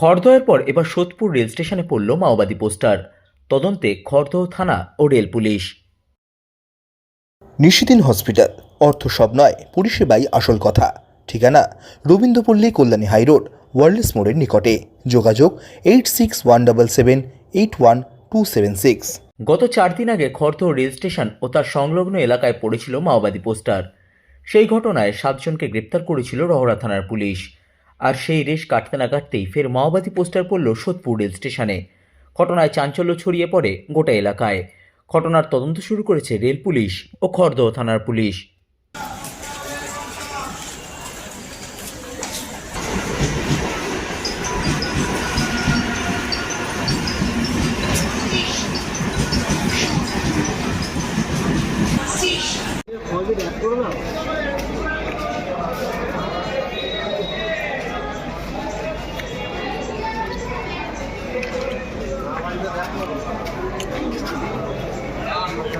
খড়দহের পর এবার সোদপুর রেল স্টেশনে পড়ল মাওবাদী পোস্টার। তদন্তে খড়দহ থানা ও রেল পুলিশ। নিশিদিন হসপিটাল অর্থ সব নয় পরিষেবাই আসল কথা। ঠিকানা রবীন্দ্রপল্লী কল্যাণী হাইরোড ওয়ার্ল্ডস মোড়ের নিকটে। যোগাযোগ eight six one double seven eight one two seven six. গত চার দিন আগে খড়দহ রেল স্টেশন ও তার সংলগ্ন এলাকায় পড়েছিল মাওবাদী পোস্টার। সেই ঘটনায় সাতজনকে গ্রেপ্তার করেছিল রহরা থানার পুলিশ। আর সেই রেশ কাটতে না কাটতেই ফের মাওবাদী পোস্টার পড়ল সোদপুর রেল স্টেশনে। ঘটনায় চাঞ্চল্য ছড়িয়ে পড়ে গোটা এলাকায়। ঘটনার তদন্ত শুরু করেছে রেল পুলিশ ও খড়দহ থানার পুলিশ।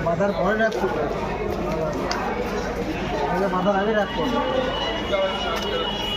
মাথার পরে হবে আগে মাথার আগে রাখতে হবে